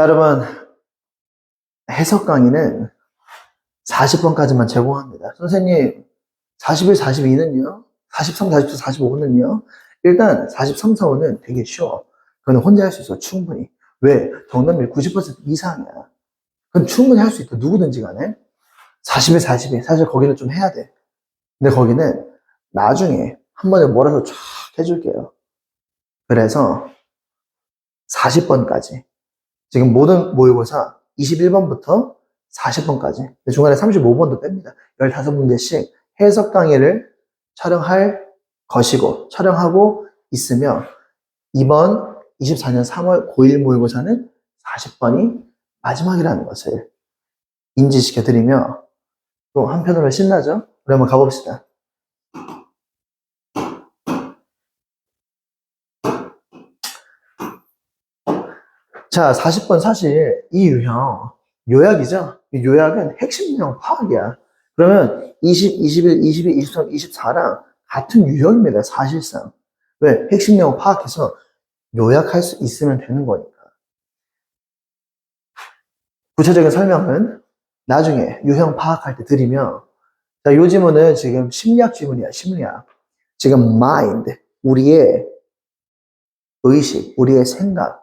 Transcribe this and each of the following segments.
자, 여러분. 해석 강의는 40번까지만 제공합니다. 선생님, 41, 42는요? 43, 44, 45는요? 일단 43, 45는 되게 쉬워. 그건 혼자 할 수 있어, 충분히. 왜? 정답률 90% 이상이야. 그건 충분히 할 수 있다. 누구든지 간에. 41, 42. 사실 거기는 좀 해야 돼. 근데 거기는 나중에 한 번에 몰아서 쫙 해줄게요. 그래서 40번까지. 지금 모든 모의고사 21번부터 40번까지. 중간에 35번도 뺍니다. 15문제씩 해석 강의를 촬영할 것이고, 촬영하고 있으며, 이번 24년 3월 고1 모의고사는 40번이 마지막이라는 것을 인지시켜드리며, 또 한편으로 신나죠? 우리 한번 가봅시다. 자, 40번 사실 이 유형 요약이죠. 이 요약은 핵심 내용 파악이야. 그러면 20, 21, 22, 23, 24랑 같은 유형입니다. 사실상. 왜? 핵심 내용 파악해서 요약할 수 있으면 되는 거니까. 구체적인 설명은 나중에 유형 파악할 때 드리며 자, 요 지문은 지금 심리학 지문이야, 심리학. 지금 mind, 우리의 의식, 우리의 생각.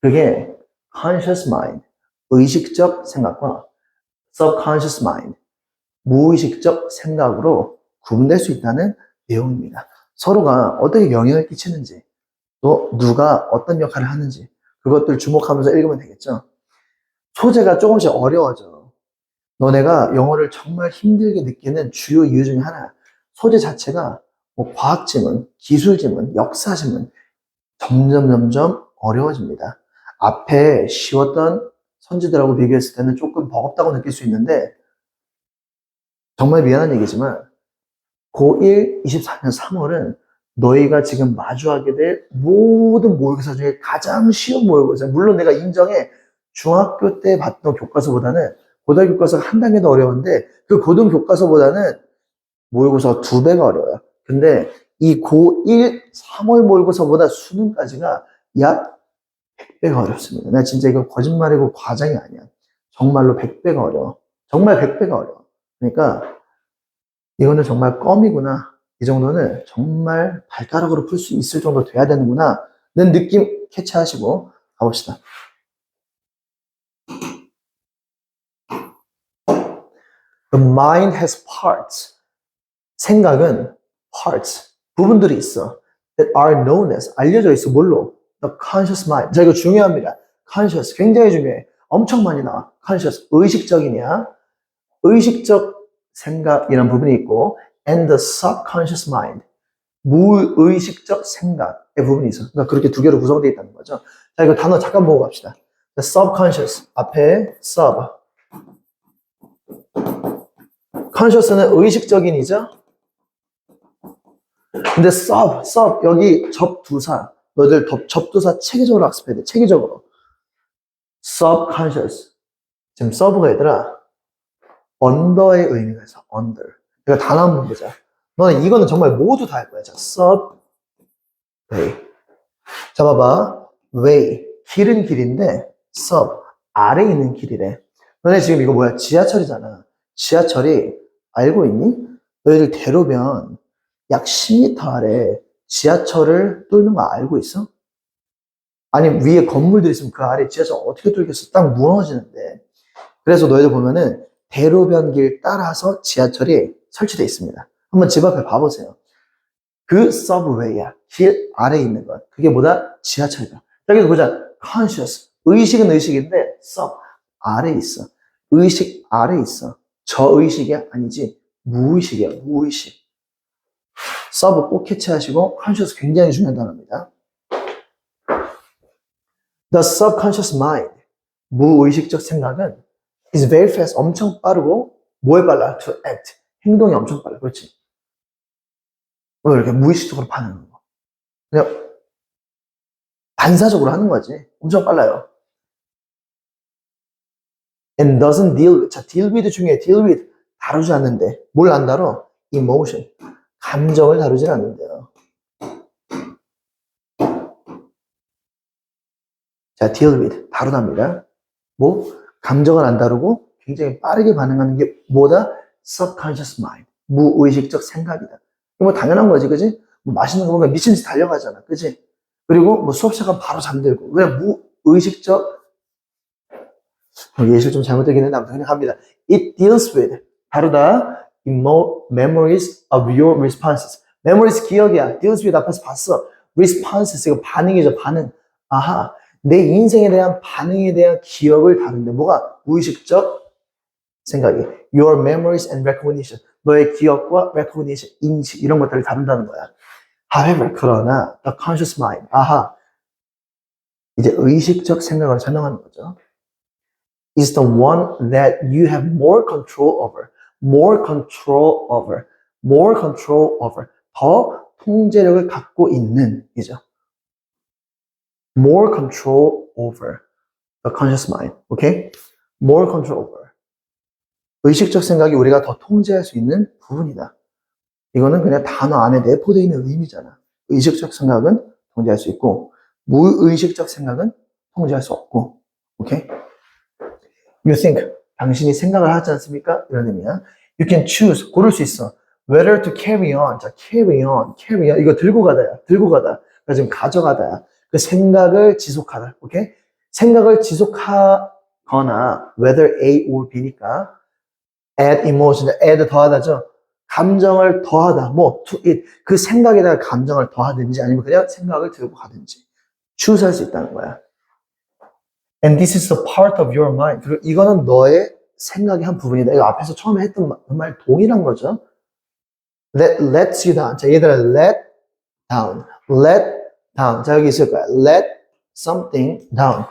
그게 conscious mind, 의식적 생각과 subconscious mind, 무의식적 생각으로 구분될 수 있다는 내용입니다. 서로가 어떻게 영향을 끼치는지, 또 누가 어떤 역할을 하는지, 그것들 주목하면서 읽으면 되겠죠. 소재가 조금씩 어려워져. 너네가 영어를 정말 힘들게 느끼는 주요 이유 중에 하나, 소재 자체가 뭐 과학 지문, 기술 지문, 역사 지문, 점점 점점 어려워집니다. 앞에 쉬웠던 선지들하고 비교했을 때는 조금 버겁다고 느낄 수 있는데, 정말 미안한 얘기지만, 고1 24년 3월은 너희가 지금 마주하게 될 모든 모의고사 중에 가장 쉬운 모의고사. 물론 내가 인정해. 중학교 때 봤던 교과서보다는 고등학교 교과서가 한 단계 더 어려운데 그 고등 교과서보다는 모의고사 두 배가 어려워요. 근데 이 고1 3월 모의고사보다 수능까지가 약 100배가 어렵습니다. 나 진짜 이거 거짓말이고 과장이 아니야. 정말로 100배가 어려워. 정말 100배가 어려워. 그러니까 이거는 정말 껌이구나. 이 정도는 정말 발가락으로 풀 수 있을 정도 돼야 되는구나. 는 느낌 캐치하시고 가봅시다. The mind has parts. 생각은 parts, 부분들이 있어. That are known as, 알려져 있어. 뭘로? The conscious mind. 자, 이거 중요합니다. conscious. 굉장히 중요해. 엄청 많이 나와. conscious. 의식적이냐? 의식적 생각이라는 부분이 있고, and the subconscious mind. 무의식적 생각의 부분이 있어. 그러니까 그렇게 두 개로 구성되어 있다는 거죠. 자, 이거 단어 잠깐 보고 갑시다. The subconscious. 앞에 sub. conscious는 의식적인이죠. 근데 sub, sub 여기 접두사. 너희들 접, 접두사 체계적으로 학습해야 돼. 체계적으로. subconscious. 지금 sub가 얘들아 under의 의미가 있어. under. 그러니까 단어 한번 보자. 너는 이거는 정말 모두 다 할 거야. 자, sub way. 자, 봐봐. way. 길은 길인데 sub 아래에 있는 길이래. 너네 지금 이거 뭐야? 지하철이잖아. 지하철이 알고 있니? 너희들 대로변 약 10m 아래 지하철을 뚫는 거 알고 있어? 아니 위에 건물들 있으면 그 아래 지하철 어떻게 뚫겠어? 딱 무너지는데. 그래서 너희들 보면은 대로변길 따라서 지하철이 설치되어 있습니다. 한번 집 앞에 봐보세요. 그 서브웨이야. 길 아래에 있는 것. 그게 뭐다? 지하철이다. 여기서 보자. conscious. 의식은 의식인데 sub 아래에 있어. 의식 아래에 있어. 저의식이 아니지. 무의식이야. 무의식. 서브 꼭 캐치하시고 conscious 굉장히 중요한 단어입니다. The subconscious mind. 무의식적 생각은 is very fast. 엄청 빠르고 뭐에 빨라? To act. 행동이 엄청 빨라. 그렇지. 왜 이렇게 무의식적으로 반응하는 거? 그냥 반사적으로 하는 거지. 엄청 빨라요. and doesn't deal with. 자, deal with 중에 deal with 다루지 않는데 뭘 안 다뤄? emotion. 감정을 다루지 않는데요. 자, deal with. 다루답니다. 뭐? 감정을 안 다루고 굉장히 빠르게 반응하는 게 뭐다? subconscious mind. 무의식적 생각이다. 뭐 당연한 거지, 그지? 뭐 맛있는 거 먹으면 미친 듯이 달려가잖아, 그지? 그리고 뭐 수업 시간 바로 잠들고. 그냥 무의식적 어, 예시가 좀 잘못되긴 했는데 아무튼 그냥 합니다. It deals with 다루다 memories of your responses. memories 기억이야. deals with 앞에서 봤어. responses 이거 반응이죠. 반응. 아하. 내 인생에 대한 반응에 대한 기억을 다룬데 뭐가 무의식적 생각이 your memories and recognition 너의 기억과 recognition 인식 이런 것들을 다룬다는 거야. However 그러나 the conscious mind 아하 이제 의식적 생각을 설명하는 거죠. is the one that you have more control over, more control over, more control over, 더 통제력을 갖고 있는 이죠. more control over the conscious mind, okay? more control over. 의식적 생각이 우리가 더 통제할 수 있는 부분이다. 이거는 그냥 단어 안에 내포되어 있는 의미잖아. 의식적 생각은 통제할 수 있고, 무의식적 생각은 통제할 수 없고, 오케이? You think, 당신이 생각을 하지 않습니까? 이런 의미야. You can choose, 고를 수 있어. Whether to carry on. 자, carry on, carry on. 이거 들고 가다야. 들고 가다. 그러니까 지금 가져가다야. 그 생각을 지속하다. 오케이? 생각을 지속하거나, whether A or B니까, add emotion, add 더하다죠. 감정을 더하다. 뭐, to it. 그 생각에다가 감정을 더하든지 아니면 그냥 생각을 들고 가든지. choose 할수 있다는 거야. And this is the part of your mind. 그리고 이거는 너의 생각의 한 부분이다. 이거 앞에서 처음에 했던 말, 말 동일한 거죠. That lets you down. 자, 얘들아, let down. let down. 자, 여기 있을 거야. let something down.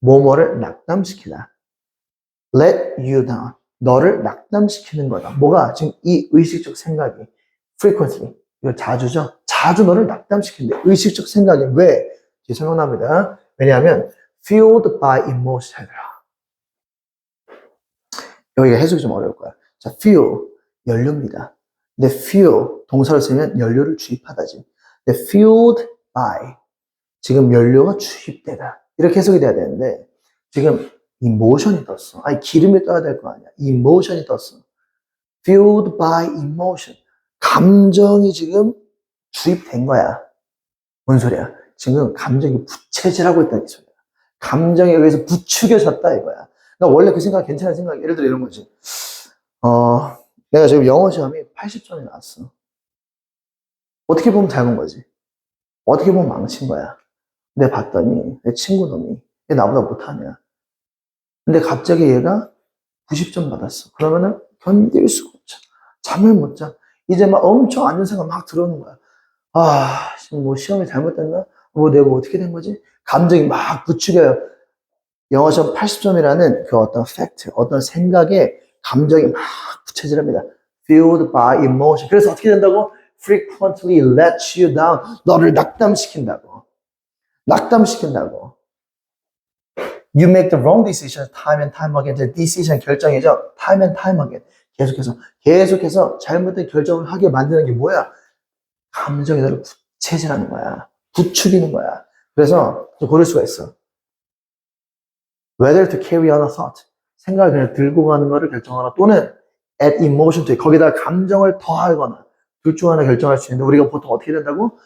뭐뭐를 낙담시키다. let you down. 너를 낙담시키는 거다. 뭐가? 지금 이 의식적 생각이 frequently. 이거 자주죠? 자주 너를 낙담시킨대. 의식적 생각이 왜? 뒤에 설명합니다. 왜냐하면 fueled by emotion. 여기가 해석이 좀 어려울 거야. 자, fuel, 연료입니다. 근데 fuel, 동사를 쓰면 연료를 주입하다지. 근데 fueled by, 지금 연료가 주입되다. 이렇게 해석이 돼야 되는데, 지금 emotion이 떴어. 아니, 기름이 떠야 될 거 아니야. emotion이 떴어. fueled by emotion. 감정이 지금 주입된 거야. 뭔 소리야? 지금 감정이 부채질하고 있다는 소리야. 감정에 의해서 부추겨졌다 이거야. 나 원래 그 생각 괜찮은 생각 예를 들어 이런 거지. 어, 내가 지금 영어 시험이 80점이 나왔어. 어떻게 보면 잘본 거지. 어떻게 보면 망친 거야. 근데 봤더니 내 친구 놈이 얘 나보다 못하냐. 근데 갑자기 얘가 90점 받았어. 그러면은 견딜 수가 없죠. 잠을 못 자. 이제 막 엄청 안 좋은 생각 막 들어오는 거야. 아, 지금 뭐 시험이 잘못됐나? 뭐 내가 뭐 어떻게 된 거지? 감정이 막 부추겨요. 영어 시험 80점이라는 그 어떤 팩트, 어떤 생각에 감정이 막 부채질합니다. Fueled by emotion. 그래서 어떻게 된다고? Frequently let you down. 너를 낙담시킨다고. 낙담시킨다고. You make the wrong decision time and time again. 이제 decision 결정이죠. time and time again. 계속해서, 계속해서 잘못된 결정을 하게 만드는 게 뭐야? 감정이 너를 부채질하는 거야. 부추기는 거야. 그래서 좀 고를 수가 있어. Whether to carry on a thought. 생각을 그냥 들고 가는 거를 결정하거나 또는 add emotion to. 거기다 감정을 더하거나 둘 중 하나 결정할 수 있는데 우리가 보통 어떻게 된다고?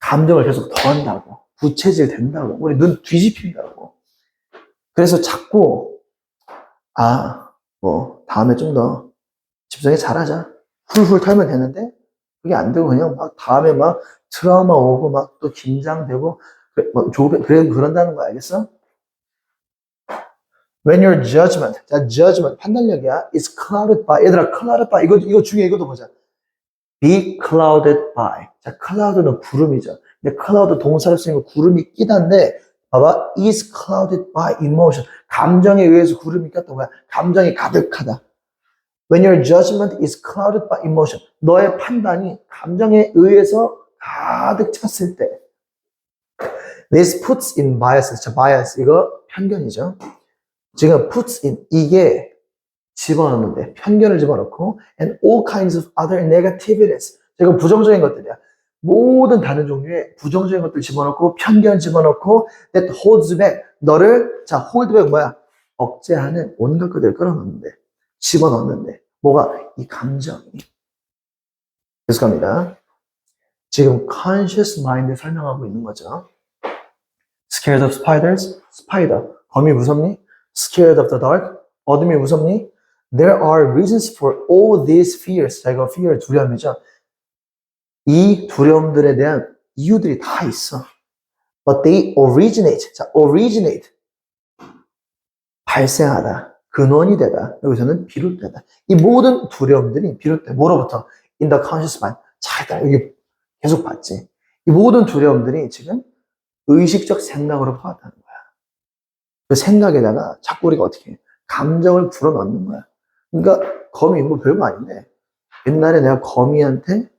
감정을 계속 더한다고. 부채질 된다고. 우리 눈 뒤집힌다고. 그래서 자꾸 아, 뭐 다음에 좀 더 집중해 잘하자. 훌훌 털면 되는데 그게 안 되고 그냥 막 다음에 막 트라우마 오고 막 또 긴장되고 뭐 조배 그래 그런다는 거 알겠어? When your judgment, 자 judgment 판단력이야, is clouded by 얘들아 clouded by 이거 이거 중요해 이것도 보자. Be clouded by. 자 cloud는 구름이죠. 근데 cloud 동사를 쓰는 거 구름이 끼다인데 봐봐 is clouded by emotion. 감정에 의해서 구름이 꼈던 거야. 감정이 가득하다. When your judgment is clouded by emotion. 너의 판단이 감정에 의해서 가득 찼을 때. This puts in biases. 자, bias. 이거 편견이죠. 지금 puts in. 이게 집어넣는데, 편견을 집어넣고, and all kinds of other negativities. 이거 부정적인 것들이야. 모든 다른 종류의 부정적인 것들 집어넣고 편견 집어넣고 that holds back 너를 자 hold back 뭐야 억제하는 온갖 것들을 끌어넣는데 집어넣는데 뭐가 이 감정이 갑니다 지금 conscious mind을 설명하고 있는 거죠 scared of spiders spider 거미 무섭니 scared of the dark 어둠이 무섭니 there are reasons for all these fears 자 이거 fear 두려움이죠 이 두려움들에 대한 이유들이 다 있어. But they originate. 자, originate. 발생하다. 근원이 되다. 여기서는 비롯되다. 이 모든 두려움들이 비롯돼. 뭐로부터? In the conscious mind. 잘, 여기 계속 봤지. 이 모든 두려움들이 지금 의식적 생각으로 파악하는 거야. 그 생각에다가 자꾸 우리가 어떻게 해? 감정을 불어넣는 거야. 그러니까 거미 뭐 별거 아닌데 옛날에 내가 거미한테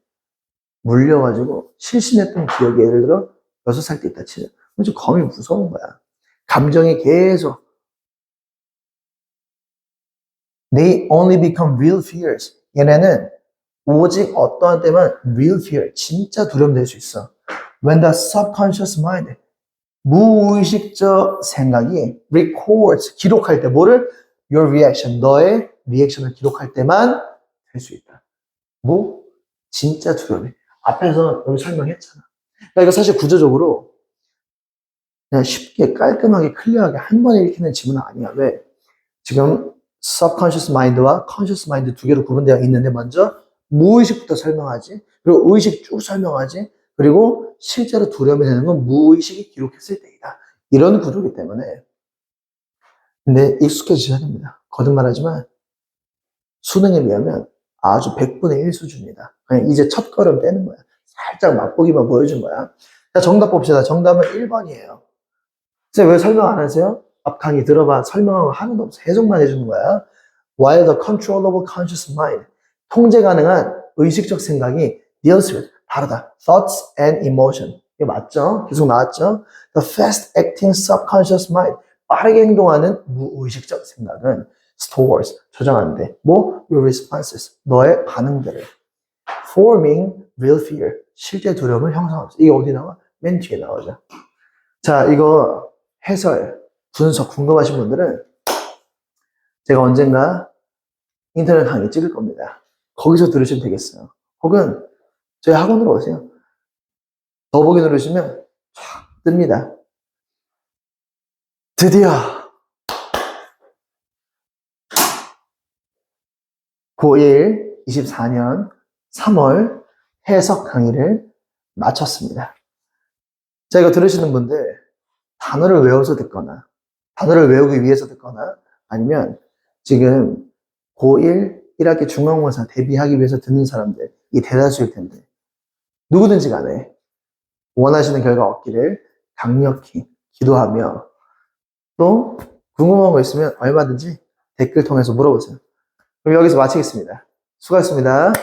물려가지고 실신했던 기억이 예를 들어 여섯 살 때 있다 치자. 좀 거미 무서운 거야. 감정이 계속 They only become real fears. 얘네는 오직 어떠한 때만 real fear, 진짜 두려움 될 수 있어. When the subconscious mind, 무의식적 생각이 records, 기록할 때 뭐를? Your reaction, 너의 리액션을 기록할 때만 될 수 있다. 뭐? 진짜 두려움이. 앞에서 여기 설명했잖아. 그러니까 이거 사실 구조적으로 그냥 쉽게 깔끔하게 클리어하게 한 번에 읽히는 지문은 아니야. 왜? 지금 subconscious mind와 conscious mind 두 개로 구분되어 있는데 먼저 무의식부터 설명하지. 그리고 의식 쭉 설명하지. 그리고 실제로 두려움이 되는 건 무의식이 기록했을 때이다. 이런 구조이기 때문에 근데 익숙해지셔야 됩니다. 거듭말하지만 수능에 비하면 아주 100분의 1 수준이다. 그냥 이제 첫 걸음 떼는 거야. 살짝 맛보기만 보여준 거야. 자, 정답 봅시다. 정답은 1번이에요. 선생님 왜 설명 안 하세요? 앞 강의 들어봐. 설명한 거 하나도 없어. 해석만 해주는 거야. While the controllable conscious mind, 통제 가능한 의식적 생각이 deals with, 다르다. Thoughts and emotion. 이게 맞죠? 계속 나왔죠? The fast acting subconscious mind, 빠르게 행동하는 무의식적 생각은 stores, 저장하는데, 뭐? Your responses, 너의 반응들을. forming real fear, 실제 두려움을 형성하면서. 이게 어디 나와? 맨 뒤에 나오죠. 자, 이거 해설, 분석 궁금하신 분들은 제가 언젠가 인터넷 강의 찍을 겁니다. 거기서 들으시면 되겠어요. 혹은 저희 학원으로 오세요. 더보기 누르시면 쫙 뜹니다. 드디어 고1 24년 3월 해석 강의를 마쳤습니다. 자, 이거 들으시는 분들, 단어를 외워서 듣거나, 단어를 외우기 위해서 듣거나, 아니면 지금 고1 1학기 중간고사 대비하기 위해서 듣는 사람들, 이 대다수일 텐데, 누구든지 간에 원하시는 결과 얻기를 강력히 기도하며, 또 궁금한 거 있으면 얼마든지 댓글 통해서 물어보세요. 그럼 여기서 마치겠습니다. 수고하셨습니다.